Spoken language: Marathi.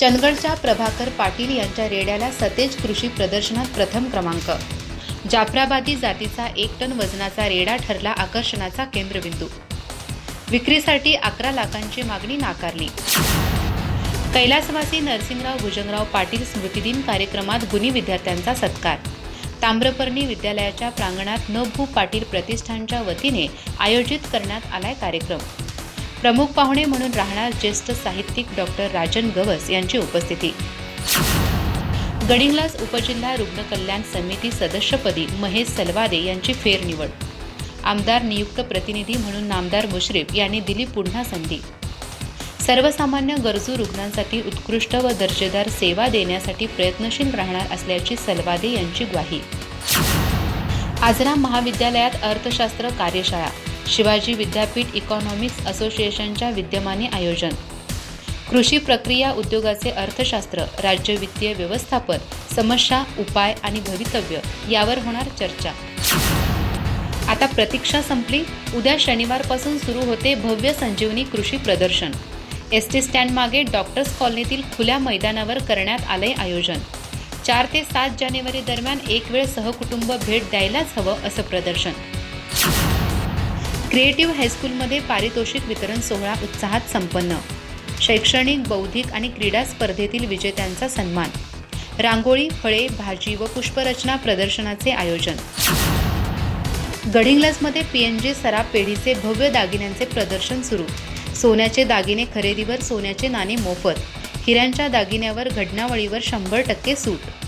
चंदगडच्या प्रभाकर पाटील यांच्या रेड्याला सतेज कृषी प्रदर्शनात प्रथम क्रमांक. जाफराबादी जातीचा एक टन वजनाचा रेडा ठरला आकर्षणाचा केंद्रबिंदू. विक्रीसाठी अकरा लाखांची मागणी नाकारली. कैलासवासी नरसिंगराव भुजंगराव पाटील स्मृतिदिन कार्यक्रमात गुणी विद्यार्थ्यांचा सत्कार. ताम्रपर्णी विद्यालयाच्या प्रांगणात न भू पाटील प्रतिष्ठानच्या वतीने आयोजित करण्यात आलाय कार्यक्रम. प्रमुख पाहुणे म्हणून राहणार ज्येष्ठ साहित्यिक डॉक्टर राजन गवस यांची उपस्थिती. गडिंग्लास उपजिल्हा रुग्ण कल्याण समिती सदस्यपदी महेश सलवादे यांची फेरनिवड. आमदार नियुक्त प्रतिनिधी म्हणून नामदार मुश्रीफ यांनी दिली पुन्हा संधी. सर्वसामान्य गरजू रुग्णांसाठी उत्कृष्ट व दर्जेदार सेवा देण्यासाठी प्रयत्नशील राहणार असल्याची सलवादे यांची ग्वाही. आजरा महाविद्यालयात अर्थशास्त्र कार्यशाळा. शिवाजी विद्यापीठ इकॉनॉमिक्स असोसिएशनच्या विद्यमाने आयोजन. कृषी प्रक्रिया उद्योगाचे अर्थशास्त्र राज्य वित्तीय व्यवस्थापन समस्या उपाय आणि भवितव्य यावर होणार चर्चा. आता प्रतीक्षा संपली. उद्या शनिवारपासून सुरू होते भव्य संजीवनी कृषी प्रदर्शन. एस टी स्टँड मागे डॉक्टर्स कॉलनीतील खुल्या मैदानावर करण्यात आलंय आयोजन. चार ते सात जानेवारी दरम्यान एक वेळ सहकुटुंब भेट द्यायलाच हवं असं प्रदर्शन. क्रिएटिव्ह हायस्कूलमध्ये पारितोषिक वितरण सोहळा उत्साहात संपन्न. शैक्षणिक बौद्धिक आणि क्रीडा स्पर्धेतील विजेत्यांचा सन्मान. रांगोळी फळे भाजी व पुष्परचना प्रदर्शनाचे आयोजन. गडिंग्लजमध्ये पीएनजी सराफ पेढीचे भव्य दागिन्यांचे प्रदर्शन सुरू. सोन्याचे दागिने खरेदीवर सोन्याचे नाणे मोफत. हिऱ्यांच्या दागिन्यावर घडणावळीवर शंभर टक्के सूट.